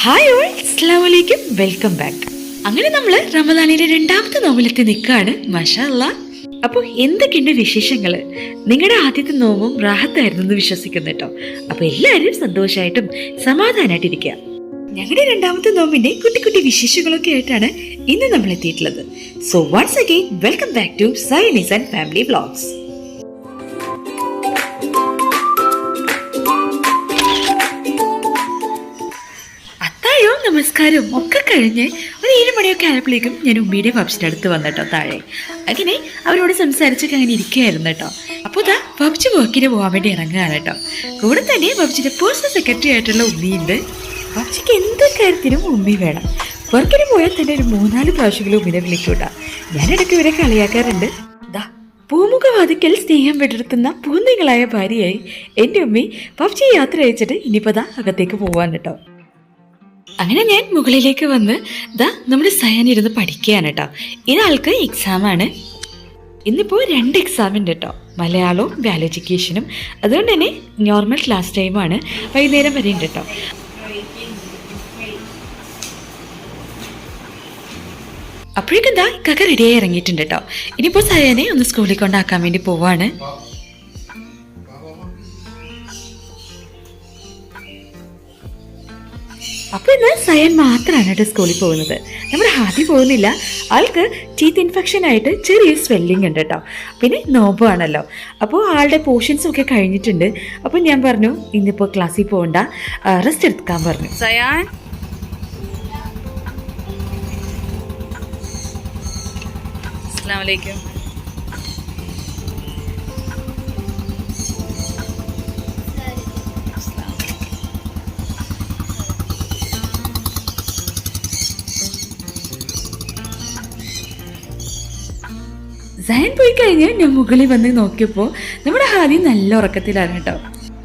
Hi all അസ്സാം വലൈക്കും welcome back അങ്ങനെ നമ്മൾ റമദാനിലെ രണ്ടാമത്തെ നോമ്പിലെത്തി നിൽക്കുകയാണ് മഷാല്ല അപ്പോൾ എന്തൊക്കെയുണ്ട് വിശേഷങ്ങൾ നിങ്ങളുടെ ആദ്യത്തെ നോവും റാഹത്തായിരുന്നു എന്ന് വിശ്വസിക്കുന്നു കേട്ടോ. അപ്പോൾ എല്ലാവരും സന്തോഷമായിട്ടും സമാധാനമായിട്ടിരിക്കുക ഞങ്ങളുടെ രണ്ടാമത്തെ നോമ്പിന്റെ കുട്ടി കുട്ടി വിശേഷങ്ങളൊക്കെ ആയിട്ടാണ് ഇന്ന് നമ്മൾ എത്തിയിട്ടുള്ളത് so once again welcome back to Sainees and family vlogs നമസ്കാരവും ഒക്കെ കഴിഞ്ഞ് ഒരു ഏഴ് മണിയൊക്കെ ആയപ്പോഴേക്കും ഞാൻ ഉമ്മിയുടെ പബ്സിന്റെ അടുത്ത് വന്നിട്ടോ താഴെ. അങ്ങനെ അവരോട് സംസാരിച്ചൊക്കെ അങ്ങനെ ഇരിക്കുകയായിരുന്നു കേട്ടോ. അപ്പോൾ ഇതാ പബ്ജി വർക്കിന് പോകാൻ വേണ്ടി ഇറങ്ങുകയാണ് കേട്ടോ. കൂടെ തന്നെ പബ്ജിയുടെ പേഴ്സണൽ സെക്രട്ടറി ആയിട്ടുള്ള ഉമ്മിയുണ്ട്. പബ്ജിക്ക് എന്ത് കാര്യത്തിനും ഉമ്മി വേണം. വർക്കിന് പോയാൽ തന്നെ ഒരു മൂന്നാൽ പ്രാവശ്യങ്ങളും ഉമ്മിനെ വിളിക്കൂട്ടാ ഞാനിടയ്ക്ക് ഇവരെ കളിയാക്കാറുണ്ട്. ദാ പൂമുഖവാതിക്കൽ സ്നേഹം വിടർത്തുന്ന പൂന്തിങ്ങളായ ഭാര്യയായി എന്റെ ഉമ്മി പബ്ജി യാത്ര അയച്ചിട്ട് ഇനിയിപ്പോൾ അകത്തേക്ക് പോവാൻ കേട്ടോ. അങ്ങനെ ഞാൻ മുകളിലേക്ക് വന്ന് ദാ നമ്മുടെ സയാൻ ഇരുന്ന് പഠിക്കുകയാണ് കേട്ടോ. ഇതാൾക്ക് എക്സാമാണ് ഇന്നിപ്പോൾ രണ്ട് എക്സാമുണ്ട് കേട്ടോ. മലയാളവും വാലോജിക്കേഷനും അതുകൊണ്ട് തന്നെ നോർമൽ ക്ലാസ് ടൈമാണ് വൈകുന്നേരം വരെ ഉണ്ട് കേട്ടോ. അപ്പോഴേക്കും ദാ കക്ക റെഡിയായി ഇറങ്ങിയിട്ടുണ്ട് കേട്ടോ. ഇനിയിപ്പോൾ സയാനെ ഒന്ന് സ്കൂളിൽ കൊണ്ടാക്കാൻ വേണ്ടി പോവാണ്. അപ്പോൾ ഇന്ന് സയൻ മാത്രമാണ് കേട്ടോ സ്കൂളിൽ പോകുന്നത്. നമ്മുടെ ഹാദി പോകുന്നില്ല. ആൾക്ക് ടീത്ത് ഇൻഫെക്ഷൻ ആയിട്ട് ചെറിയ സ്വെല്ലിംഗ് ഉണ്ട് കേട്ടോ പിന്നെ നോമ്പാണല്ലോ അപ്പോൾ ആളുടെ പോർഷൻസും ഒക്കെ കഴിഞ്ഞിട്ടുണ്ട്. അപ്പോൾ ഞാൻ പറഞ്ഞു ഇന്നിപ്പോൾ ക്ലാസ്സിൽ പോകണ്ട റെസ്റ്റ് എടുക്കാൻ പറഞ്ഞു. സയാൻ? അസ്സാം വലൈക്കും സയൻ പോയി കഴിഞ്ഞ് ഞാൻ മുകളിൽ വന്ന് നോക്കിയപ്പോൾ നമ്മുടെ ഹാദി നല്ല ഉറക്കത്തിലാണ് കേട്ടോ.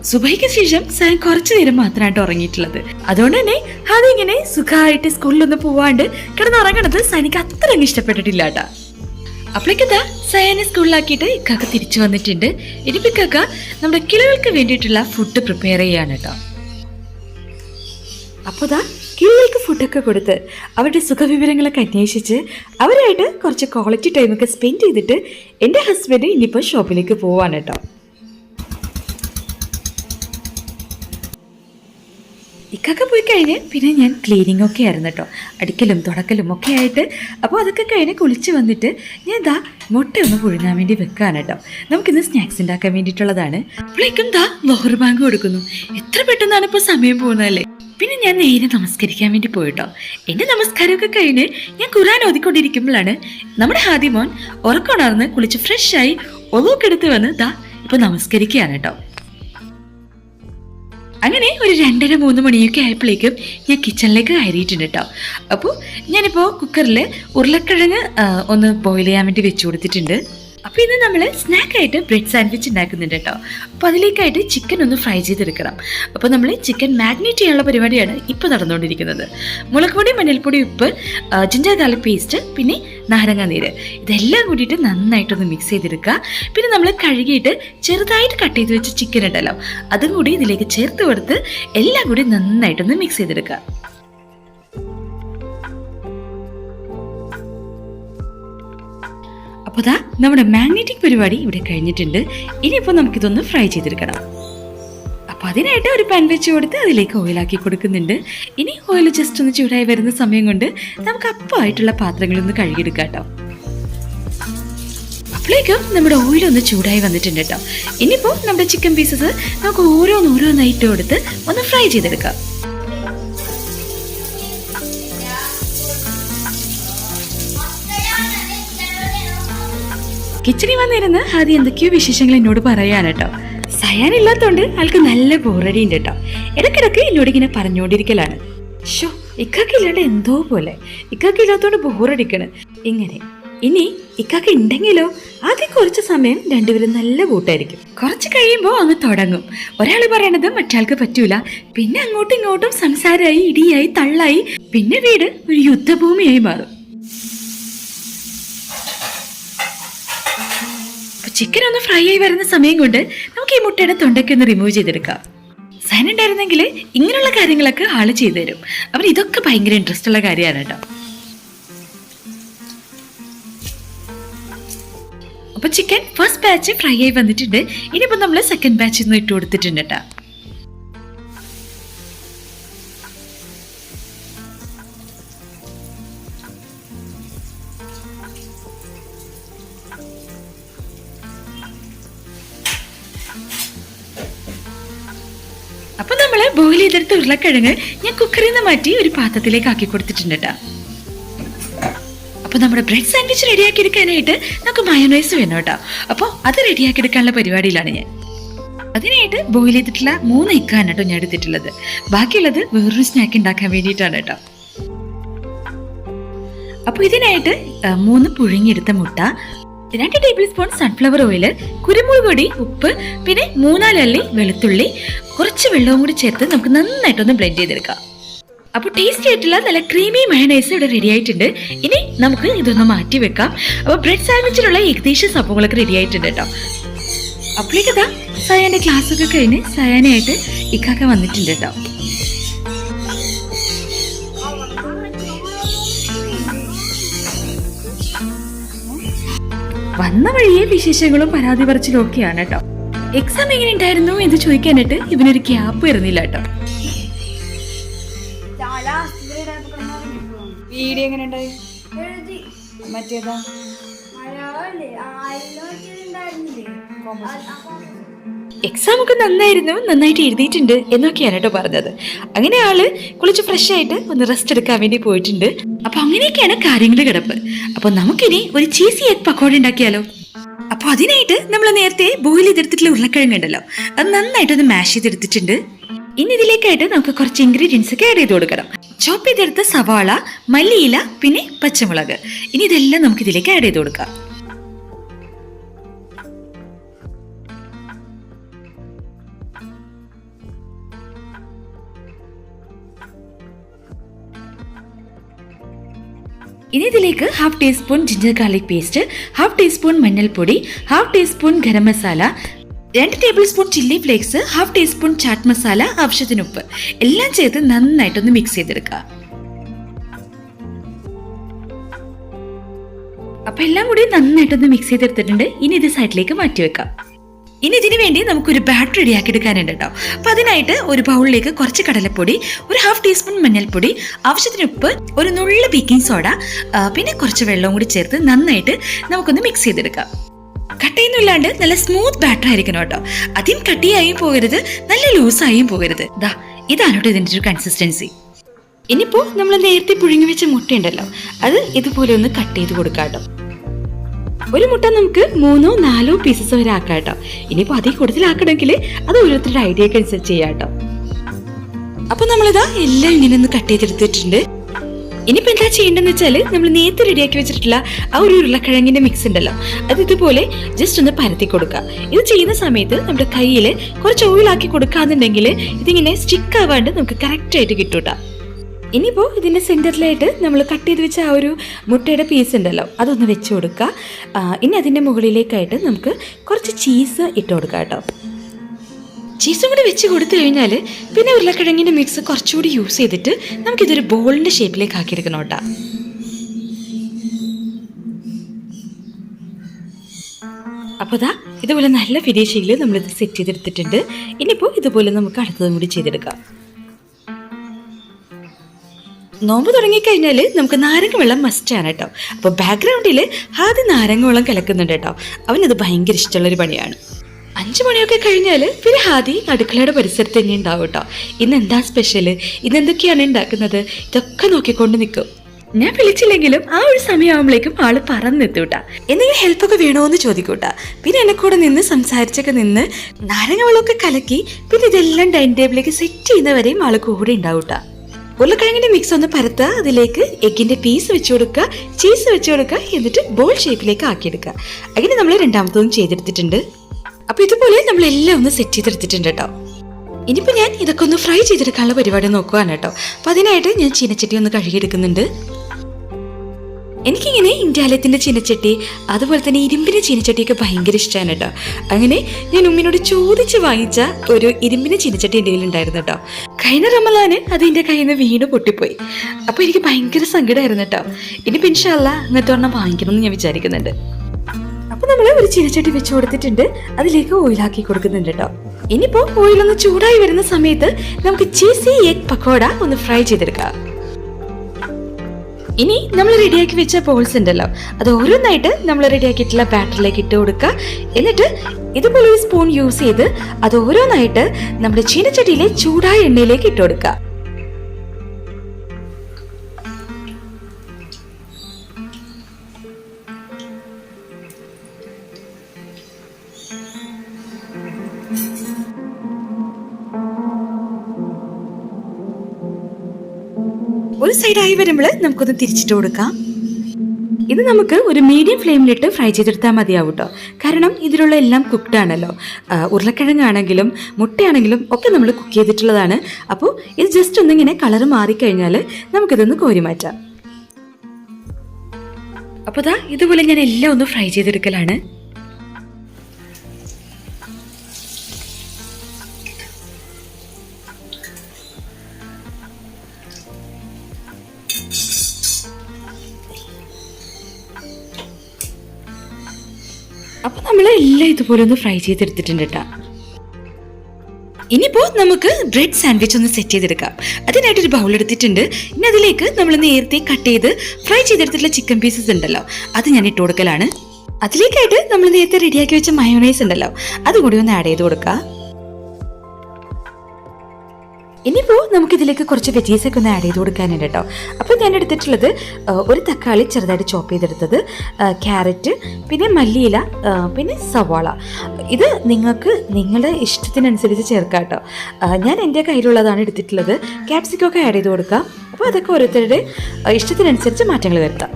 സുബൈക്ക് ശേഷം സയൻ കുറച്ചു നേരം മാത്രമായിട്ട് ഉറങ്ങിയിട്ടുള്ളത്. അതുകൊണ്ട് തന്നെ ഹാദി ഇങ്ങനെ സുഖമായിട്ട് സ്കൂളിലൊന്നും പോവാണ്ട് കിടന്നുറങ്ങണത് സഹനിക്ക് അത്ര അങ്ങ് ഇഷ്ടപ്പെട്ടിട്ടില്ല അപ്പോഴേക്കെന്താ സയനെ സ്കൂളിലാക്കിയിട്ട് ഇക്കാക്ക തിരിച്ചു വന്നിട്ടുണ്ട്. ഇനിയിപ്പോ ഇക്കാക്ക നമ്മുടെ കിളികൾക്ക് വേണ്ടിയിട്ടുള്ള ഫുഡ് പ്രിപ്പയർ ചെയ്യാണ് കേട്ടോ. അപ്പോൾ ദാ കിളികൾക്ക് ഫുഡൊക്കെ കൊടുത്ത് അവരുടെ സുഖവിവരങ്ങളൊക്കെ അന്വേഷിച്ച് അവരായിട്ട് കുറച്ച് ക്വാളിറ്റി ടൈമൊക്കെ സ്പെൻഡ് ചെയ്തിട്ട് എന്റെ ഹസ്ബൻഡ് ഇനിയിപ്പോൾ ഷോപ്പിലേക്ക് പോവാണ് കേട്ടോ ഇക്കൊക്കെ പോയി കഴിഞ്ഞ് പിന്നെ ഞാൻ ക്ലീനിങ് ഒക്കെ ആയിരുന്നു കേട്ടോ അടിക്കലും തുടക്കലും ഒക്കെ ആയിട്ട് അപ്പോൾ അതൊക്കെ കഴിഞ്ഞ് കുളിച്ച് വന്നിട്ട് ഞാൻ ദാ മുട്ട ഒന്ന് പുഴുങ്ങാൻ വേണ്ടി വെക്കാണ് കേട്ടോ നമുക്കിന്ന് സ്നാക്സ് ഉണ്ടാക്കാൻ വേണ്ടിയിട്ടുള്ളതാണ്. അപ്പോഴേക്കും ദാ ലോഹർ ബാങ്ക് കൊടുക്കുന്നു. എത്ര പെട്ടെന്നാണ് ഇപ്പോൾ സമയം പോകുന്നതല്ലേ പിന്നെ ഞാൻ നേരെ നമസ്കരിക്കാൻ വേണ്ടി പോയിട്ടോ. എന്റെ നമസ്കാരമൊക്കെ കഴിഞ്ഞ് ഞാൻ ഖുറാൻ ഓതിക്കൊണ്ടിരിക്കുമ്പോഴാണ് നമ്മുടെ ഹാദിമോൻ ഉറക്കുണർന്ന് കുളിച്ച് ഫ്രഷായി ആയി എടുത്ത് വന്ന് ദാ ഇപ്പൊ നമസ്കരിക്കുകയാണ് കേട്ടോ. അങ്ങനെ ഒരു രണ്ടര മൂന്ന് മണിയൊക്കെ ആയപ്പോഴേക്കും ഞാൻ കിച്ചണിലേക്ക് കയറിയിട്ടുണ്ട് കേട്ടോ. അപ്പോൾ ഞാനിപ്പോൾ കുക്കറിൽ ഉരുളക്കിഴങ്ങ് ഒന്ന് ബോയിൽ ചെയ്യാൻ വേണ്ടി വെച്ചു കൊടുത്തിട്ടുണ്ട്. അപ്പോൾ ഇന്ന് നമ്മൾ സ്നാക്കായിട്ട് ബ്രെഡ് സാൻഡ്വിച്ച് ഉണ്ടാക്കുന്നുണ്ട് കേട്ടോ. അപ്പോൾ അതിലേക്കായിട്ട് ചിക്കൻ ഒന്ന് ഫ്രൈ ചെയ്തെടുക്കണം. അപ്പോൾ നമ്മൾ ചിക്കൻ മാഗ്നേറ്റ് ചെയ്യാനുള്ള പരിപാടിയാണ് ഇപ്പോൾ നടന്നുകൊണ്ടിരിക്കുന്നത്. മുളക് പൊടി മഞ്ഞൾപ്പൊടി ഉപ്പ് ജിഞ്ചർ ഗാർലിക് പേസ്റ്റ് പിന്നെ നാരങ്ങ നീര്. ഇതെല്ലാം കൂടിയിട്ട് നന്നായിട്ടൊന്ന് മിക്സ് ചെയ്തെടുക്കുക. പിന്നെ നമ്മൾ കഴുകിയിട്ട് ചെറുതായിട്ട് കട്ട് ചെയ്ത് വെച്ച ചിക്കൻ ഉണ്ടല്ലോ അതും കൂടി ഇതിലേക്ക് ചേർത്ത് കൊടുത്ത് എല്ലാം കൂടി നന്നായിട്ടൊന്ന് മിക്സ് ചെയ്തെടുക്കുക. അപ്പോൾ ദാ നമ്മുടെ മാഗ്നറ്റിക് പരിപാടി ഇവിടെ കഴിഞ്ഞിട്ടുണ്ട്. ഇനിയിപ്പോൾ നമുക്കിതൊന്ന് ഫ്രൈ ചെയ്തെടുക്കണം. അപ്പോൾ അതിനായിട്ട് ഒരു പാൻ വെച്ച് കൊടുത്ത് അതിലേക്ക് ഓയിലാക്കി കൊടുക്കുന്നുണ്ട്. ഇനി ഓയിൽ ജസ്റ്റ് ഒന്ന് ചൂടായി വരുന്ന സമയം കൊണ്ട് നമുക്ക് അപ്പമായിട്ടുള്ള പാത്രങ്ങളൊന്ന് കഴുകിയെടുക്കാം കേട്ടോ അപ്പോഴേക്കും നമ്മുടെ ഓയിൽ ഒന്ന് ചൂടായി വന്നിട്ടുണ്ട് കേട്ടോ. ഇനിയിപ്പോൾ നമ്മുടെ ചിക്കൻ പീസസ് നമുക്ക് ഓരോന്നോരോന്നായിട്ട് കൊടുത്ത് ഒന്ന് ഫ്രൈ ചെയ്തെടുക്കാം. കിച്ചണിൽ വന്നിരുന്ന് ആദ്യം എന്തൊക്കെയോ വിശേഷങ്ങൾ എന്നോട് പറയാൻ കേട്ടോ. സയാനില്ലാത്തോണ്ട് ആൾക്ക് നല്ല ബോറടി ഉണ്ട് കേട്ടോ. ഇടയ്ക്കിടയ്ക്ക് എന്നോട് ഇങ്ങനെ പറഞ്ഞുകൊണ്ടിരിക്കലാണ്. ഷോ ഇക്കാക്കില്ലാണ്ട് എന്തോ പോലെ. ഇക്കാക്കില്ലാത്തോണ്ട് ബോറടിക്കണ്. ഇങ്ങനെ ഇനി ഇക്കാക്ക ഉണ്ടെങ്കിലോ ആദ്യം കുറച്ച് സമയം രണ്ടുപേരും നല്ല കൂട്ടായിരിക്കും. കുറച്ച് കഴിയുമ്പോൾ അങ്ങ് തുടങ്ങും. ഒരാൾ പറയണത് മറ്റാൾക്ക് പറ്റൂല. പിന്നെ അങ്ങോട്ടും ഇങ്ങോട്ടും സംസാരമായി ഇടിയായി തള്ളായി. പിന്നെ വീട് ഒരു യുദ്ധഭൂമിയായി മാറും. ചിക്കൻ ഒന്ന് ഫ്രൈ ആയി വരുന്ന സമയം കൊണ്ട് നമുക്ക് ഈ മുട്ടയുടെ തൊണ്ടയ്ക്ക് ഒന്ന് റിമൂവ് ചെയ്തെടുക്കാം. സൈൻ ഉണ്ടായിരുന്നെങ്കിൽ ഇങ്ങനെയുള്ള കാര്യങ്ങളൊക്കെ ആൾ ചെയ്തു തരും ഇതൊക്കെ ഭയങ്കര ഇൻട്രസ്റ്റ് ഉള്ള കാര്യമാണ് കേട്ടോ. അപ്പൊ ചിക്കൻ ഫസ്റ്റ് ബാച്ച് ഫ്രൈ ആയി വന്നിട്ടുണ്ട്. ഇനിയിപ്പോ നമ്മൾ സെക്കൻഡ് ബാച്ച് ഇന്ന് ഇട്ട് കൊടുത്തിട്ടുണ്ട് കേട്ടോ. ഉരുളക്കിഴങ്ങ് ഞാൻ കുക്കറിൽ നിന്ന് മാറ്റി ഒരു പാത്രത്തിലേക്ക് ആക്കി കൊടുത്തിട്ടുണ്ട് അപ്പൊ നമ്മുടെ ബ്രെഡ് സാൻഡ്വിച്ച് റെഡിയാക്കി എടുക്കാനായിട്ട് നമുക്ക് മയോണൈസ് വേണം കേട്ടോ അപ്പോൾ അത് റെഡിയാക്കി എടുക്കാനുള്ള പരിപാടിയിലാണ് ഞാൻ. അതിനായിട്ട് ബോയിൽ ചെയ്തിട്ടുള്ള മൂന്ന് എഗ്ഗാണ് കേട്ടോ ഞാൻ എടുത്തിട്ടുള്ളത്. ബാക്കിയുള്ളത് വേറൊരു സ്നാക്ക് ഉണ്ടാക്കാൻ വേണ്ടിയിട്ടാണ് കേട്ടോ അപ്പോൾ ഇതിനായിട്ട് മൂന്ന് പുഴുങ്ങിയെടുത്ത മുട്ട രണ്ട് ടേബിൾ സ്പൂൺ സൺഫ്ലവർ ഓയിൽ കുരുമുളക് പൊടി ഉപ്പ് പിന്നെ മൂന്നാലല്ലി വെളുത്തുള്ളി. കുറച്ച് വെള്ളവും കൂടി ചേർത്ത് നമുക്ക് നന്നായിട്ടൊന്ന് ബ്ലെൻഡ് ചെയ്തെടുക്കാം. അപ്പോൾ ടേസ്റ്റി ആയിട്ടുള്ള നല്ല ക്രീമി മയണൈസ് ഇവിടെ റെഡി ആയിട്ടുണ്ട്. ഇനി നമുക്ക് ഇതൊന്ന് മാറ്റി വെക്കാം. അപ്പോൾ ബ്രെഡ് സാൻഡ്വിച്ചിലുള്ള ഏകദേശം സംഭവങ്ങളൊക്കെ റെഡി ആയിട്ടുണ്ട് കേട്ടോ. അപ്പോഴേക്കതാ സയാന്റെ ക്ലാസ്സൊക്കെ കഴിഞ്ഞ് സയാനായിട്ട് ഇക്കാക്ക വന്നിട്ടുണ്ട് കേട്ടോ. വന്ന വഴിയെ വിശേഷങ്ങളും പരാതി പറച്ചിലും ഒക്കെയാണ് കേട്ടോ. എക്സാം എങ്ങനെ ഉണ്ടായിരുന്നു എന്ന് ചോദിക്കാനായിട്ട് ഇവനൊരു ക്യാപ്പ് വരുന്നില്ല കേട്ടോ. വീഡിയോ എങ്ങനെ ഉണ്ടായി? മറ്റേതാ? എക്സാം ഒക്കെ നന്നായിരുന്നു നന്നായിട്ട് എഴുതിയിട്ടുണ്ട് എന്നൊക്കെയാണ് കേട്ടോ പറഞ്ഞത്. അങ്ങനെ ആൾ കുളിച്ച് ഫ്രഷ് ആയിട്ട് ഒന്ന് റെസ്റ്റ് എടുക്കാൻ വേണ്ടി പോയിട്ടുണ്ട്. അപ്പൊ അങ്ങനെയൊക്കെയാണ് കാര്യങ്ങൾ കിടപ്പ്. അപ്പൊ നമുക്കിനി ഒരു ചീസി എഗ് പക്കോട ഉണ്ടാക്കിയാലോ? അപ്പൊ അതിനായിട്ട് നമ്മൾ നേരത്തെ ബോയിൽ ചെയ്തെടുത്തിട്ടുള്ള ഉരുളക്കിഴങ്ങ് ഉണ്ടല്ലോ അത് നന്നായിട്ട് ഒന്ന് മാഷ് ചെയ്തെടുത്തിട്ടുണ്ട്. ഇനി ഇതിലേക്കായിട്ട് നമുക്ക് കുറച്ച് ഇൻഗ്രീഡിയൻസ് ഒക്കെ ആഡ് ചെയ്ത് കൊടുക്കണം. ചോപ്പ് ചെയ്തെടുത്ത സവാള മല്ലിയില പിന്നെ പച്ചമുളക്. ഇനി ഇതെല്ലാം നമുക്ക് ഇതിലേക്ക് ആഡ് ചെയ്ത് കൊടുക്കാം. ഇനി ഇതിലേക്ക് half teaspoon ginger garlic paste half teaspoon മഞ്ഞൾപ്പൊടി ഹാഫ് ടീസ്പൂൺ ഗരം മസാല രണ്ട് tablespoon chilli flakes half teaspoon chaat masala ആവശ്യത്തിന് ഉപ്പ് എല്ലാം ചേർത്ത് നന്നായിട്ടൊന്ന് മിക്സ് ചെയ്തെടുക്കുക. അപ്പൊ എല്ലാം കൂടി നന്നായിട്ടൊന്ന് മിക്സ് ചെയ്തെടുത്തിട്ടുണ്ട്. ഇനി ഇത് സൈഡിലേക്ക് മാറ്റി വെക്കാം ഇനി ഇതിനു വേണ്ടി നമുക്കൊരു ബാറ്റർ റെഡിയാക്കി എടുക്കാനുണ്ട് കേട്ടോ അപ്പൊ അതിനായിട്ട് ഒരു ബൗളിലേക്ക് കുറച്ച് കടലപ്പൊടി ഒരു ഹാഫ് ടീസ്പൂൺ മഞ്ഞൾപ്പൊടി ആവശ്യത്തിന് ഉപ്പ് ഒരു നുള്ള ബേക്കിംഗ് സോഡ പിന്നെ കുറച്ച് വെള്ളവും കൂടി ചേർത്ത് നന്നായിട്ട് നമുക്കൊന്ന് മിക്സ് ചെയ്തെടുക്കാം. കട്ടയൊന്നും ഇല്ലാണ്ട് നല്ല സ്മൂത്ത് ബാറ്റർ ആയിരിക്കണം കേട്ടോ അധികം കട്ടിയായും പോകരുത് നല്ല ലൂസായും പോകരുത്. ദാ ഇതാണ് കേട്ടോ ഇതിന്റെ ഒരു കൺസിസ്റ്റൻസി ഇനിയിപ്പോ നമ്മൾ നേരത്തെ പുഴുങ്ങി വെച്ച മുട്ടയുണ്ടല്ലോ അത് ഇതുപോലെ ഒന്ന് കട്ട് ചെയ്ത് കൊടുക്കാം കേട്ടോ ഒരു മുട്ട നമുക്ക് മൂന്നോ നാലോ പീസസ് വരെ ആക്കാം കേട്ടോ ഇനിയിപ്പോ അതിൽ കൂടുതലാക്കണമെങ്കിൽ അത് ഓരോരുത്തരുടെ ഐഡിയക്ക് അനുസരിച്ച് ചെയ്യാം കേട്ടോ അപ്പൊ നമ്മളിതാ എല്ലാം ഇങ്ങനെ ഒന്ന് കട്ട് ചെയ്തെടുത്തിട്ടുണ്ട് ഇനിയിപ്പോ എന്താ ചെയ്യേണ്ടതെന്ന് വെച്ചാൽ നമ്മൾ നേരത്തെ റെഡിയാക്കി വെച്ചിട്ടുള്ള ആ ഒരു ഉരുളക്കിഴങ്ങിന്റെ മിക്സ് ഉണ്ടല്ലോ. അത് ഇതുപോലെ ജസ്റ്റ് ഒന്ന് പരത്തി കൊടുക്കുക. ഇത് ചെയ്യുന്ന സമയത്ത് നമ്മുടെ കയ്യിൽ കുറച്ച് ഓയിലാക്കി കൊടുക്കാന്നുണ്ടെങ്കിൽ ഇതിങ്ങനെ സ്റ്റിക്ക് ആവാണ്ട് നമുക്ക് കറക്റ്റ് ആയിട്ട് കിട്ടൂട്ടാ ഇനിയിപ്പോൾ ഇതിന്റെ സെന്ററിലായിട്ട് നമ്മൾ കട്ട് ചെയ്ത് വെച്ച ആ ഒരു മുട്ടയുടെ പീസ് ഉണ്ടല്ലോ അതൊന്ന് വെച്ച് കൊടുക്കുക ഇനി അതിന്റെ മുകളിലേക്കായിട്ട് നമുക്ക് കുറച്ച് ചീസ് ഇട്ട് കൊടുക്കാം കേട്ടോ. ചീസും കൂടി വെച്ച് കൊടുത്തു കഴിഞ്ഞാൽ പിന്നെ ഉരുളക്കിഴങ്ങിന്റെ മിക്സ് കുറച്ചുകൂടി യൂസ് ചെയ്തിട്ട് നമുക്കിതൊരു ബോളിന്റെ ഷേപ്പിലേക്ക് ആക്കിയെടുക്കണം കേട്ടോ. അപ്പോൾ ദാ ഇതുപോലെ നല്ല ഫിനിഷിങ്ങിൽ നമ്മളിത് സെറ്റ് ചെയ്തെടുത്തിട്ടുണ്ട്. ഇനിയിപ്പോൾ ഇതുപോലെ നമുക്ക് അടുത്തതും കൂടി ചെയ്തെടുക്കാം. നോമ്പ് തുടങ്ങിക്കഴിഞ്ഞാൽ നമുക്ക് നാരങ്ങ വെള്ളം മസ്റ്റാണ് കേട്ടോ. അപ്പോൾ ബാക്ക്ഗ്രൗണ്ടിൽ ആദ്യം നാരങ്ങ വെള്ളം കലക്കുന്നുണ്ട് കേട്ടോ. അവനത് ഭയങ്കര ഇഷ്ടമുള്ളൊരു പണിയാണ്. അഞ്ച് മണിയൊക്കെ കഴിഞ്ഞാൽ പിന്നെ ഹാദി അടുക്കളയുടെ പരിസരത്ത് തന്നെ ഉണ്ടാവും കേട്ടോ. ഇന്ന് എന്താ സ്പെഷ്യൽ ഇന്ന് എന്തൊക്കെയാണ് ഉണ്ടാക്കുന്നത്? ഇതൊക്കെ നോക്കിക്കൊണ്ട് നിൽക്കും. ഞാൻ വിളിച്ചില്ലെങ്കിലും ആ ഒരു സമയമാകുമ്പോഴേക്കും ആൾ പറന്നെത്തൂട്ടാ എന്തെങ്കിലും ഹെൽപ്പൊക്കെ വേണോന്ന് ചോദിക്കൂട്ടാ പിന്നെ എന്നെ കൂടെ നിന്ന് സംസാരിച്ചൊക്കെ നിന്ന് നാരങ്ങ വെള്ളമൊക്കെ കലക്കി പിന്നെ ഇതെല്ലാം ഡൈനിങ് ടേബിളിലേക്ക് സെറ്റ് ചെയ്യുന്നവരെയും ആൾ കൂടെ ഉണ്ടാവൂട്ടാ ഉരുളക്കിഴങ്ങിന്റെ മിക്സ് ഒന്ന് പരത്ത അതിലേക്ക് എഗ്ഗിന്റെ പീസ് വെച്ചു കൊടുക്കുക. ചീസ് വെച്ചു കൊടുക്കുക. എന്നിട്ട് ബോൾ ഷേപ്പിലേക്ക് ആക്കിയെടുക്കുക. അങ്ങനെ നമ്മൾ രണ്ടാമത്തതും ചെയ്തെടുത്തിട്ടുണ്ട്. അപ്പൊ ഇതുപോലെ നമ്മൾ എല്ലാം ഒന്ന് സെറ്റ് ചെയ്തെടുത്തിട്ടുണ്ട് കേട്ടോ. ഇനിയിപ്പോ ഞാൻ ഇതൊക്കെ ഒന്ന് ഫ്രൈ ചെയ്തെടുക്കാനുള്ള പരിപാടി നോക്കുവാണ് കേട്ടോ. അപ്പൊ അതിനായിട്ട് ഞാൻ ചീനച്ചട്ടി ഒന്ന് കഴുകിയെടുക്കുന്നുണ്ട്. എനിക്കിങ്ങനെ ഇന്ത്യാലയത്തിന്റെ ചീനച്ചട്ടി അതുപോലെ തന്നെ ഇരുമ്പിന്റെ ചീനച്ചട്ടിയൊക്കെ ഭയങ്കര ഇഷ്ടമാണ് കേട്ടോ. അങ്ങനെ ഞാൻ ഉമ്മിനോട് ചോദിച്ച് വാങ്ങിച്ച ഒരു ഇരുമ്പിന്റെ ചീനച്ചട്ടി എന്റെ കയ്യിലുണ്ടായിരുന്നു കേട്ടോ. കഴിഞ്ഞ റമലാന് അത് എന്റെ കയ്യിൽ നിന്ന് വീണ് പൊട്ടിപ്പോയി. അപ്പോൾ എനിക്ക് ഭയങ്കര സങ്കടമായിരുന്നു കേട്ടോ. ഇനി പിൻഷല്ല അങ്ങനത്തെ ഒരെണ്ണം വാങ്ങിക്കണം എന്ന് ഞാൻ വിചാരിക്കുന്നുണ്ട്. അപ്പോൾ നമ്മൾ ഒരു ചീനച്ചട്ടി വെച്ച് കൊടുത്തിട്ടുണ്ട്. അതിലേക്ക് ഓയിലാക്കി കൊടുക്കുന്നുണ്ട് കേട്ടോ. ഇനിയിപ്പോൾ ഓയിലൊന്ന് ചൂടായി വരുന്ന സമയത്ത് നമുക്ക് ചീസി എഗ് പക്കോട ഒന്ന് ഫ്രൈ ചെയ്തെടുക്കാം. ഇനി നമ്മൾ റെഡിയാക്കി വെച്ച ബോൾസ് ഉണ്ടല്ലോ. അത് ഓരോന്നായിട്ട് നമ്മൾ റെഡിയാക്കിയിട്ടുള്ള ബാറ്ററിലേക്ക് ഇട്ട് കൊടുക്കുക. എന്നിട്ട് ഇതുപോലെ സ്പൂൺ യൂസ് ചെയ്ത് അത് ഓരോന്നായിട്ട് നമ്മുടെ ചീനച്ചട്ടിയിലെ ചൂടായ എണ്ണയിലേക്ക് ഇട്ട് കൊടുക്കുക. സൈഡായി വരുമ്പോൾ നമുക്കൊന്ന് തിരിച്ചിട്ട് കൊടുക്കാം. ഇത് നമുക്ക് ഒരു മീഡിയം ഫ്ലെയിമിലിട്ട് ഫ്രൈ ചെയ്തെടുത്താൽ മതിയാവും കേട്ടോ കാരണം ഇതിലുള്ള എല്ലാം കുക്ക്ഡ് ആണല്ലോ. ഉരുളക്കിഴങ്ങാണെങ്കിലും മുട്ടയാണെങ്കിലും ഒക്കെ നമ്മൾ കുക്ക് ചെയ്തിട്ടുള്ളതാണ്. അപ്പോൾ ഇത് ജസ്റ്റ് ഒന്നിങ്ങനെ കളർ മാറിക്കഴിഞ്ഞാൽ നമുക്കിതൊന്ന് കോരി മാറ്റാം. അപ്പോൾ ദാ ഇതുപോലെ ഞാൻ എല്ലാം ഒന്ന് ഫ്രൈ ചെയ്തെടുക്കലാണ്. എല്ലാം ഇതുപോലെ ഒന്ന് ഫ്രൈ ചെയ്തെടുത്തിട്ടുണ്ട് കേട്ടോ ഇനിയിപ്പോൾ നമുക്ക് ബ്രെഡ് സാൻഡ്വിച്ച് ഒന്ന് സെറ്റ് ചെയ്തെടുക്കാം. അതിനായിട്ടൊരു ബൗൾ എടുത്തിട്ടുണ്ട്. ഇനി അതിലേക്ക് നമ്മൾ നേരത്തെ കട്ട് ചെയ്ത് ഫ്രൈ ചെയ്തെടുത്തിട്ടുള്ള ചിക്കൻ പീസസ് ഉണ്ടല്ലോ അത് ഞാൻ ഇട്ട് കൊടുക്കലാണ് അതിലേക്കായിട്ട് നമ്മൾ നേരത്തെ റെഡിയാക്കി വെച്ച മയോണൈസ് ഉണ്ടല്ലോ അതുകൂടി ഒന്ന് ആഡ് ചെയ്ത് കൊടുക്കാം. ഇനിയിപ്പോൾ നമുക്കിതിലേക്ക് കുറച്ച് വെജീസ് ഒക്കെ ഒന്ന് ആഡ് ചെയ്ത് കൊടുക്കാനുണ്ട് കേട്ടോ അപ്പോൾ ഞാൻ എടുത്തിട്ടുള്ളത് ഒരു തക്കാളി ചെറുതായിട്ട് ചോപ്പ് ചെയ്തെടുത്തത് ക്യാരറ്റ് പിന്നെ മല്ലിയില പിന്നെ സവാള. ഇത് നിങ്ങൾക്ക് നിങ്ങളുടെ ഇഷ്ടത്തിനനുസരിച്ച് ചേർക്കാം കേട്ടോ ഞാൻ എന്റെ കയ്യിലുള്ളതാണ് എടുത്തിട്ടുള്ളത്. ക്യാപ്സിക്കൊക്കെ ആഡ് ചെയ്ത് കൊടുക്കാം. അപ്പോൾ അതൊക്കെ ഓരോരുത്തരുടെ ഇഷ്ടത്തിനനുസരിച്ച് മാറ്റങ്ങൾ വരുത്താം.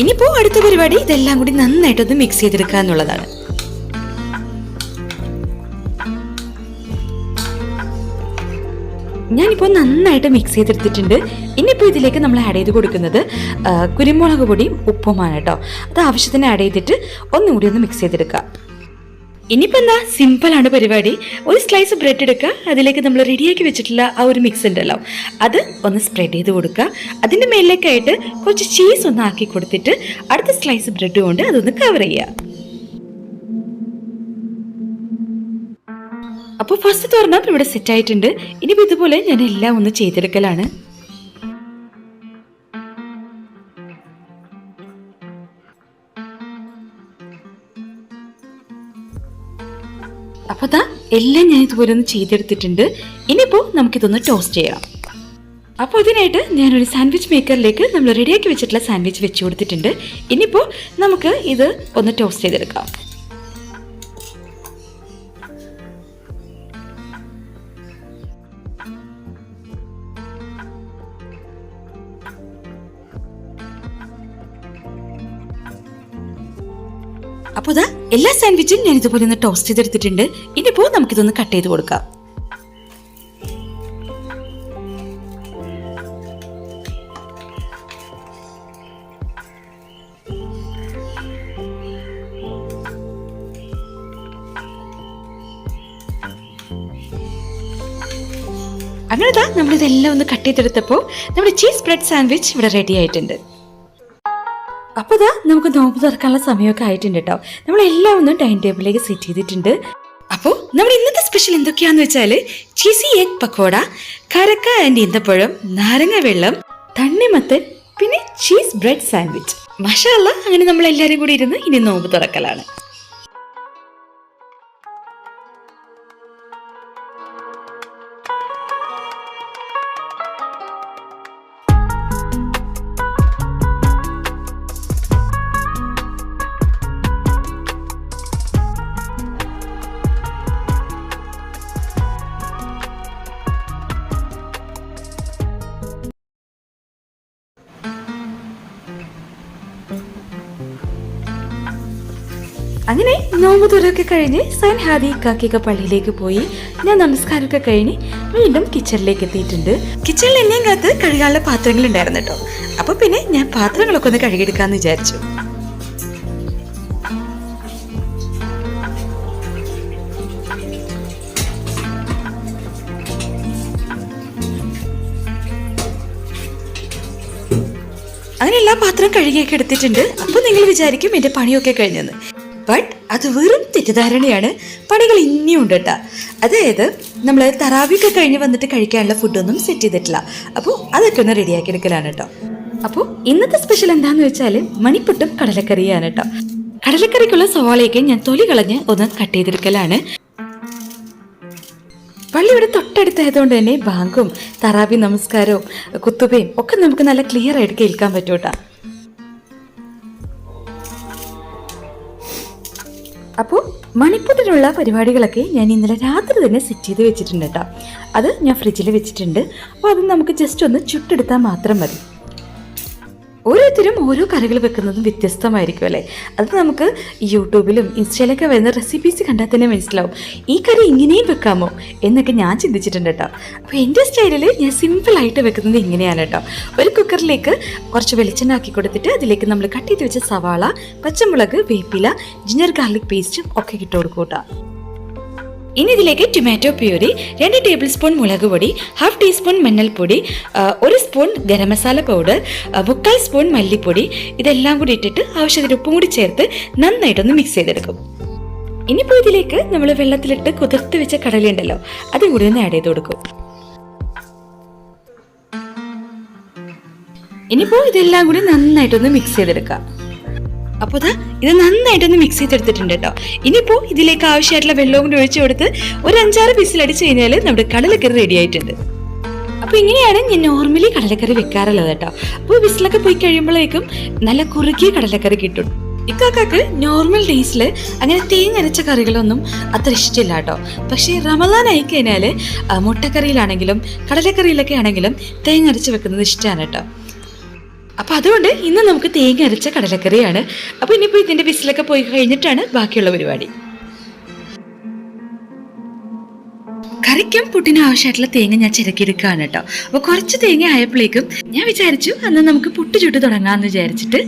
ഇനിയിപ്പോ അടുത്ത പരിപാടി ഇതെല്ലാം കൂടി നന്നായിട്ടൊന്ന് മിക്സ് ചെയ്തെടുക്കുക എന്നുള്ളതാണ്. ഞാനിപ്പോൾ നന്നായിട്ട് മിക്സ് ചെയ്തെടുത്തിട്ടുണ്ട്. ഇനിയിപ്പോൾ ഇതിലേക്ക് നമ്മൾ ആഡ് ചെയ്ത് കൊടുക്കുന്നത് കുരുമുളക് പൊടിയും ഉപ്പുമാണ് കേട്ടോ. അത് ആവശ്യത്തിന് ആഡ് ചെയ്തിട്ട് ഒന്നുകൂടി ഒന്ന് മിക്സ് ചെയ്തെടുക്കുക. ഇനിയിപ്പോൾ എന്താ? സിമ്പിളാണ് പരിപാടി. ഒരു സ്ലൈസ് ബ്രെഡ് എടുക്കുക. അതിലേക്ക് നമ്മൾ റെഡിയാക്കി വെച്ചിട്ടുള്ള ആ ഒരു മിക്സ് ഉണ്ടല്ലോ. അത് ഒന്ന് സ്പ്രെഡ് ചെയ്ത് കൊടുക്കുക. അതിന്റെ മേലിലേക്കായിട്ട് കുറച്ച് ചീസ് ഒന്ന് ആക്കി കൊടുത്തിട്ട് അടുത്ത സ്ലൈസ് ബ്രെഡ് കൊണ്ട് അതൊന്ന് കവർ ചെയ്യുക. അപ്പോൾ ഫസ്റ്റ് തുറന്നാൽ ഇവിടെ സെറ്റ് ആയിട്ടുണ്ട്. ഇനിയിപ്പോൾ ഇതുപോലെ ഞാൻ എല്ലാം ഒന്ന് ചെയ്തെടുക്കലാണ്. അപ്പോൾ ദാ എല്ലാം ഞാൻ ഇതുപോലെ ഒന്ന് ചെയ്തെടുത്തിട്ടുണ്ട്. ഇനിയിപ്പോൾ നമുക്കിതൊന്ന് ടോസ്റ്റ് ചെയ്യാം. അപ്പോൾ ഇതിനായിട്ട് ഞാനൊരു സാൻഡ്വിച്ച് മേക്കറിലേക്ക് നമ്മൾ റെഡിയാക്കി വെച്ചിട്ടുള്ള സാൻഡ്വിച്ച് വെച്ച് കൊടുത്തിട്ടുണ്ട്. ഇനിയിപ്പോൾ നമുക്ക് ഇത് ഒന്ന് ടോസ്റ്റ് ചെയ്തെടുക്കാം. അപ്പോൾ ഇതാ എല്ലാ സാൻഡ്വിച്ചും ഞാൻ ഇതുപോലെ ഒന്ന് ടോസ്റ്റ് ചെയ്തെടുത്തിട്ടുണ്ട്. ഇനിയിപ്പോൾ നമുക്കിതൊന്ന് കട്ട് ചെയ്ത് കൊടുക്കാം. അങ്ങനെ നമ്മളിതെല്ലാം ഒന്ന് കട്ട് ചെയ്തെടുത്തപ്പോൾ നമ്മുടെ ചീസ് ബ്രെഡ് സാൻഡ്വിച്ച് ഇവിടെ റെഡി ആയിട്ടുണ്ട്. അപ്പോൾ ഇതാ നമുക്ക് നോമ്പ് തുറക്കാനുള്ള സമയമൊക്കെ ആയിട്ടുണ്ട് കേട്ടോ നമ്മളെല്ലാം ഒന്നും ഡൈനിങ് ടേബിളിലേക്ക് സെറ്റ് ചെയ്തിട്ടുണ്ട്. അപ്പോൾ നമ്മുടെ ഇന്നത്തെ സ്പെഷ്യൽ എന്തൊക്കെയാന്ന് വെച്ചാൽ ചീസി എഗ് പക്കോട കരക്ക ആൻഡ് ഈന്തപ്പഴം നാരങ്ങ വെള്ളം തണ്ണിമത്തൻ പിന്നെ ചീസ് ബ്രെഡ് സാൻഡ്വിച്ച് മഷാല്ല അങ്ങനെ നമ്മൾ എല്ലാവരും കൂടി ഇരുന്ന് ഇനി നോമ്പ് തുറക്കലാണ്. അങ്ങനെ നോമ്പ് തുറയൊക്കെ കഴിഞ്ഞ് സൈൻ ഹാദി കാക്കിയൊക്കെ പള്ളിയിലേക്ക് പോയി. ഞാൻ നമസ്കാരമൊക്കെ കഴിഞ്ഞ് വീണ്ടും കിച്ചണിലേക്ക് എത്തിയിട്ടുണ്ട്. കിച്ചണിൽ എന്നെയും കാത്ത് കഴുകാനുള്ള പാത്രങ്ങൾ ഉണ്ടായിരുന്നു കേട്ടോ. അപ്പൊ പിന്നെ ഞാൻ പാത്രങ്ങളൊക്കെ ഒന്ന് കഴുകിയെടുക്കാന്ന് വിചാരിച്ചു. അങ്ങനെ എല്ലാ പാത്രവും കഴുകിയൊക്കെ എടുത്തിട്ടുണ്ട്. അപ്പൊ നിങ്ങൾ വിചാരിക്കും എന്റെ പണിയൊക്കെ കഴിഞ്ഞെന്ന്. ബട്ട് അത് വെറും തെറ്റിദ്ധാരണയാണ്. പണികൾ ഇനിയും ഉണ്ട് കേട്ടോ അതായത് നമ്മൾ തറാവിയൊക്കെ കഴിഞ്ഞ് വന്നിട്ട് കഴിക്കാനുള്ള ഫുഡൊന്നും സെറ്റ് ചെയ്തിട്ടില്ല. അപ്പോൾ അതൊക്കെ ഒന്ന് റെഡിയാക്കി എടുക്കലാണ് കേട്ടോ അപ്പോൾ ഇന്നത്തെ സ്പെഷ്യൽ എന്താന്ന് വെച്ചാൽ മണിപ്പുട്ടും കടലക്കറിയാണ് കേട്ടോ കടലക്കറിക്കുള്ള സവാളയൊക്കെ ഞാൻ തൊലി കളഞ്ഞ് ഒന്ന് കട്ട് ചെയ്തെടുക്കലാണ്. പള്ളി ഇവിടെ തൊട്ടടുത്തായതുകൊണ്ട് തന്നെ ബാങ്കും തറാബി നമസ്കാരവും കുത്തുബയും ഒക്കെ നമുക്ക് നല്ല ക്ലിയർ ആയിട്ട് കേൾക്കാൻ പറ്റൂട്ടാ അപ്പോൾ മണിപ്പൂട്ടിലുള്ള പരിപാടികളൊക്കെ ഞാൻ ഇന്നലെ രാത്രി തന്നെ സെറ്റ് ചെയ്ത് വെച്ചിട്ടുണ്ട് കേട്ടോ അത് ഞാൻ ഫ്രിഡ്ജിൽ വെച്ചിട്ടുണ്ട്. അപ്പോൾ അത് നമുക്ക് ജസ്റ്റ് ഒന്ന് ചുട്ടെടുത്താൽ മാത്രം മതി. ഓരോരുത്തരും ഓരോ കറികൾ വെക്കുന്നതും വ്യത്യസ്തമായിരിക്കും അല്ലേ? അത് നമുക്ക് യൂട്യൂബിലും ഇൻസ്റ്റയിലൊക്കെ വരുന്ന റെസിപ്പീസ് കണ്ടാൽ തന്നെ മനസ്സിലാവും. ഈ കറി ഇങ്ങനെയും വെക്കാമോ? എന്നൊക്കെ ഞാൻ ചിന്തിച്ചിട്ടുണ്ട് കേട്ടോ. അപ്പോൾ എന്റെ സ്റ്റൈലിൽ ഞാൻ സിമ്പിളായിട്ട് വെക്കുന്നത് ഇങ്ങനെയാണ് കേട്ടോ. ഒരു കുക്കറിലേക്ക് കുറച്ച് വെളിച്ചെണ്ണ ആക്കി കൊടുത്തിട്ട് അതിലേക്ക് നമ്മൾ കട്ട് ചെയ്ത് വെച്ച സവാള പച്ചമുളക് വേപ്പില ജിഞ്ചർ ഗാർലിക് പേസ്റ്റും ഒക്കെ ഇട്ട് കൊടുക്കും കേട്ടോ. ഇനി ഇതിലേക്ക് ടൊമാറ്റോ പ്യൂരി രണ്ട് ടേബിൾ സ്പൂൺ മുളക് പൊടി ഹാഫ് ടീസ്പൂൺ മഞ്ഞൾപ്പൊടി ഒരു സ്പൂൺ ഗരം മസാല പൗഡർ മുക്കാൽ സ്പൂൺ മല്ലിപ്പൊടി ഇതെല്ലാം കൂടി ഇട്ടിട്ട് ആവശ്യത്തിന് ഉപ്പും കൂടി ചേർത്ത് നന്നായിട്ടൊന്ന് മിക്സ് ചെയ്തെടുക്കും. ഇനിയിപ്പോൾ ഇതിലേക്ക് നമ്മൾ വെള്ളത്തിലിട്ട് കുതിർത്ത് വെച്ച കടലുണ്ടല്ലോ അതും കൂടി ഒന്ന് ആഡ് ചെയ്ത് കൊടുക്കും. ഇനിയിപ്പോൾ ഇതെല്ലാം കൂടി നന്നായിട്ടൊന്ന് മിക്സ് ചെയ്തെടുക്കാം. അപ്പോൾ ദാ ഇത് നന്നായിട്ടൊന്ന് മിക്സ് ചെയ്തെടുത്തിട്ടുണ്ട് കേട്ടോ. ഇനിയിപ്പോൾ ഇതിലേക്ക് ആവശ്യമായിട്ടുള്ള വെള്ളവും കൂടി ഒഴിച്ചു കൊടുത്ത് ഒരു അഞ്ചാറ് പീസിൽ അടിച്ചു കഴിഞ്ഞാൽ നമ്മുടെ കടലക്കറി റെഡി ആയിട്ടുണ്ട്. അപ്പോൾ ഇങ്ങനെയാണ് ഞാൻ നോർമലി കടലക്കറി വെക്കാറുള്ളത് കേട്ടോ. അപ്പോൾ വിസിലൊക്കെ പോയി കഴിയുമ്പോഴേക്കും നല്ല കുറുകിയ കടലക്കറി കിട്ടും. ഇക്കാക്കാക്ക് നോർമൽ ഡേയ്സിൽ അങ്ങനെ തേങ്ങരച്ച കറികളൊന്നും അത്ര ഇഷ്ടമില്ല കേട്ടോ. പക്ഷേ റമദാൻ ആയി കഴിഞ്ഞാൽ മുട്ടക്കറിയിലാണെങ്കിലും കടലക്കറിയിലൊക്കെ ആണെങ്കിലും തേങ്ങരച്ച് വെക്കുന്നത് ഇഷ്ടമാണ് കേട്ടോ. അപ്പൊ അതുകൊണ്ട് ഇന്ന് നമുക്ക് തേങ്ങ അരച്ച കടലക്കറിയാണ്. അപ്പൊ ഇനിയിപ്പോ ഇതിന്റെ വിസിലൊക്കെ പോയി കഴിഞ്ഞിട്ടാണ് ബാക്കിയുള്ള പരിപാടി. കറിക്കും പുട്ടിനും ആവശ്യമായിട്ടുള്ള തേങ്ങ ഞാൻ ചിരക്കിയെടുക്കുകയാണ് കേട്ടോ. അപ്പോൾ കുറച്ച് തേങ്ങ ആയപ്പോഴേക്കും ഞാൻ വിചാരിച്ചു അന്ന് നമുക്ക് പുട്ട് ചുട്ട് തുടങ്ങാമെന്ന് വിചാരിച്ചിട്ട്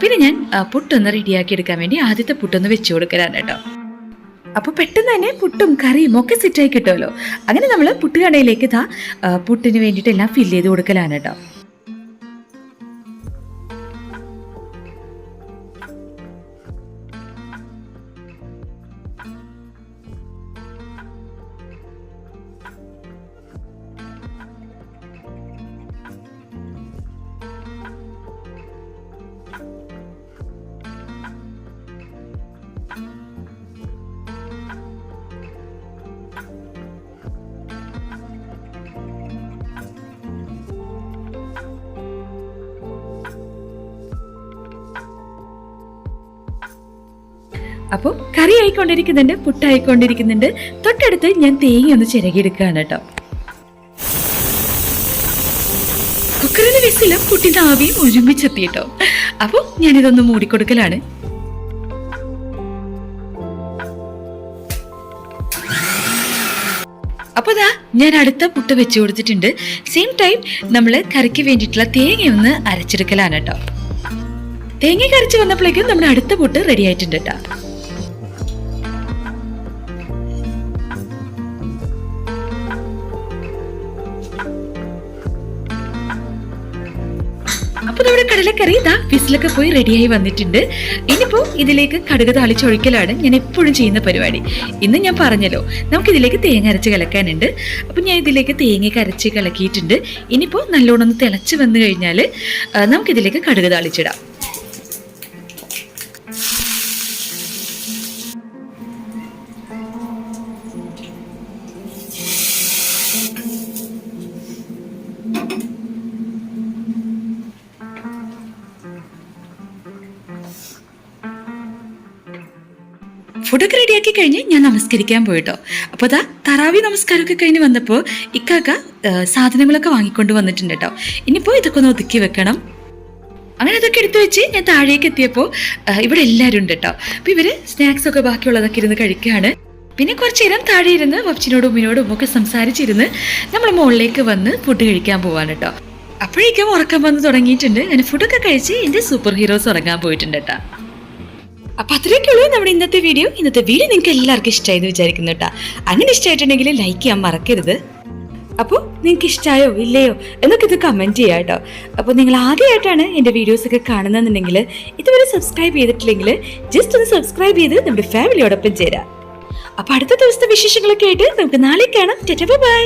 പിന്നെ ഞാൻ പുട്ടൊന്ന് റെഡിയാക്കി എടുക്കാൻ വേണ്ടി ആദ്യത്തെ പുട്ടൊന്ന് വെച്ചു കൊടുക്കലാണ് കേട്ടോ. അപ്പോൾ പെട്ടെന്ന് തന്നെ പുട്ടും കറിയും ഒക്കെ സെറ്റായി കിട്ടുമല്ലോ. അങ്ങനെ നമ്മൾ പുട്ടുകടയിലേക്ക് ഇതാ പുട്ടിന് വേണ്ടിയിട്ട് എല്ലാം ഫില്ല് ചെയ്ത് കൊടുക്കലാണ് കേട്ടോ. അപ്പോൾ കറി ആയിക്കൊണ്ടിരിക്കുന്നുണ്ട് പുട്ടായിക്കൊണ്ടിരിക്കുന്നുണ്ട് തൊട്ടടുത്ത് ഞാൻ തേങ്ങ ഒന്ന് ചിരകിയെടുക്കുകയാണ് കേട്ടോ. കുക്കറിന് വിസിലും കുട്ടിന്റെ ആവിയും ഒരുമിച്ചെത്തി കേട്ടോ. അപ്പോൾ ഞാനിതൊന്ന് മൂടിക്കൊടുക്കലാണ്. അപ്പോൾ ദാ ഞാൻ അടുത്ത പുട്ട് വെച്ച് കൊടുത്തിട്ടുണ്ട്. സെയിം ടൈം നമ്മൾ കറിക്ക് വേണ്ടിയിട്ടുള്ള തേങ്ങ ഒന്ന് അരച്ചെടുക്കലാണ് കേട്ടോ. തേങ്ങ കരച്ച് വന്നപ്പോഴേക്കും നമ്മുടെ അടുത്ത പുട്ട് റെഡി ആയിട്ടുണ്ട് കേട്ടോ. കടലക്കറി ഇതാ വിസിലൊക്കെ പോയി റെഡിയായി വന്നിട്ടുണ്ട്. ഇനിയിപ്പോ ഇതിലേക്ക് കടുക് താളിച്ചൊഴിക്കലാണ് ഞാൻ എപ്പോഴും ചെയ്യുന്ന പരിപാടി. ഇന്ന് ഞാൻ പറഞ്ഞല്ലോ നമുക്ക് ഇതിലേക്ക് തേങ്ങ അരച്ച് കലക്കാനുണ്ട്. അപ്പൊ ഞാൻ ഇതിലേക്ക് തേങ്ങ അരച്ച് കലക്കിയിട്ടുണ്ട്. ഇനിയിപ്പോ നല്ലോണം ഒന്ന് തിളച്ച് വന്നു കഴിഞ്ഞാൽ നമുക്കിതിലേക്ക് കടുക് താളിച്ചിടാം. ഫുഡൊക്കെ റെഡിയാക്കി കഴിഞ്ഞ് ഞാൻ നമസ്കരിക്കാൻ പോയിട്ടോ. അപ്പോൾ അതാ തറാവി നമസ്കാരമൊക്കെ കഴിഞ്ഞ് വന്നപ്പോൾ ഇക്കാക്ക സാധനങ്ങളൊക്കെ വാങ്ങിക്കൊണ്ട് വന്നിട്ടുണ്ട് കേട്ടോ ഇനിയിപ്പോൾ ഇതൊക്കെ ഒന്ന് ഒതുക്കി വെക്കണം. അങ്ങനെ അതൊക്കെ എടുത്തു വെച്ച് ഞാൻ താഴേക്ക് എത്തിയപ്പോൾ ഇവിടെ എല്ലാവരും ഉണ്ട് കേട്ടോ അപ്പോൾ ഇവർ സ്നാക്സ് ഒക്കെ ബാക്കിയുള്ളതൊക്കെ ഇരുന്ന് കഴിക്കുകയാണ് പിന്നെ കുറച്ച് നേരം താഴെ ഇരുന്ന് വപ്ചിനോടും ഉമ്മിനോടും ഒക്കെ സംസാരിച്ചിരുന്ന് നമ്മൾ മുകളിലേക്ക് വന്ന് ഫുഡ് കഴിക്കാൻ പോവാണ് കേട്ടോ അപ്പോഴേക്കും ഉറക്കം വന്ന് തുടങ്ങിയിട്ടുണ്ട്. ഞാൻ ഫുഡൊക്കെ കഴിച്ച് എന്റെ സൂപ്പർ ഹീറോസ് ഉറങ്ങാൻ പോയിട്ടുണ്ട് കേട്ടോ അപ്പൊ അത്രയൊക്കെയുള്ളൂ നമ്മുടെ ഇന്നത്തെ വീഡിയോ ഇന്നത്തെ വീഡിയോ നിങ്ങൾക്ക് എല്ലാവർക്കും ഇഷ്ടമായി എന്ന് വിചാരിക്കുന്നു കേട്ടോ. അങ്ങനെ ഇഷ്ടമായിട്ടുണ്ടെങ്കിൽ ലൈക്ക് ചെയ്യാൻ മറക്കരുത്. അപ്പോൾ നിങ്ങൾക്ക് ഇഷ്ടമായോ ഇല്ലയോ എന്നൊക്കെ ഇത് കമന്റ് ചെയ്യാം കേട്ടോ. അപ്പോൾ നിങ്ങൾ ആദ്യമായിട്ടാണ് എന്റെ വീഡിയോസ് ഒക്കെ കാണുന്നതെന്നുണ്ടെങ്കിൽ ഇതുവരെ സബ്സ്ക്രൈബ് ചെയ്തിട്ടില്ലെങ്കിൽ ജസ്റ്റ് ഒന്ന് സബ്സ്ക്രൈബ് ചെയ്ത് നമ്മുടെ ഫാമിലിയോടൊപ്പം ചേരാം അപ്പോൾ അടുത്ത ദിവസത്തെ വിശേഷങ്ങളൊക്കെ ആയിട്ട് നമുക്ക് നാളെ കാണാം. ബൈ